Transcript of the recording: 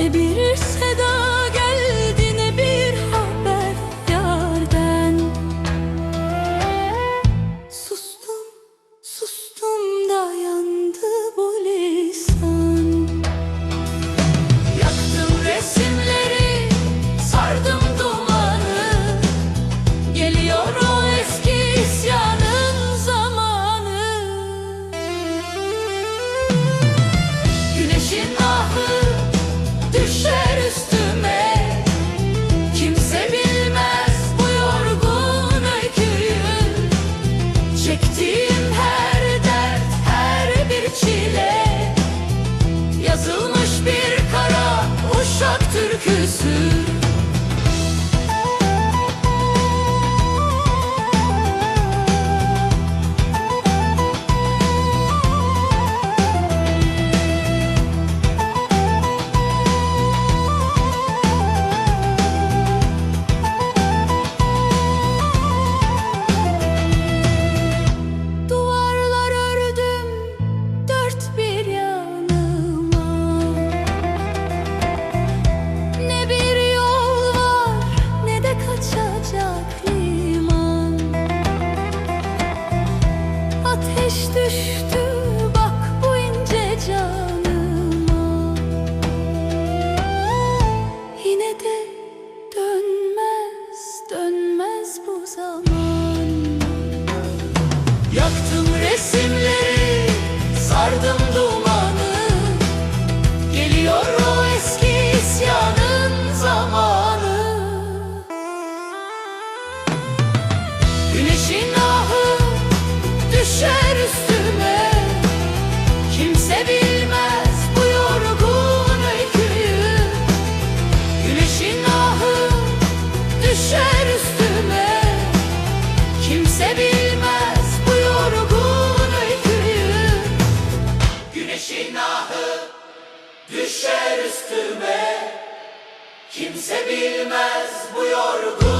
ne bir sevda Jesus. ateş düştü. Kimse bilmez bu yorgun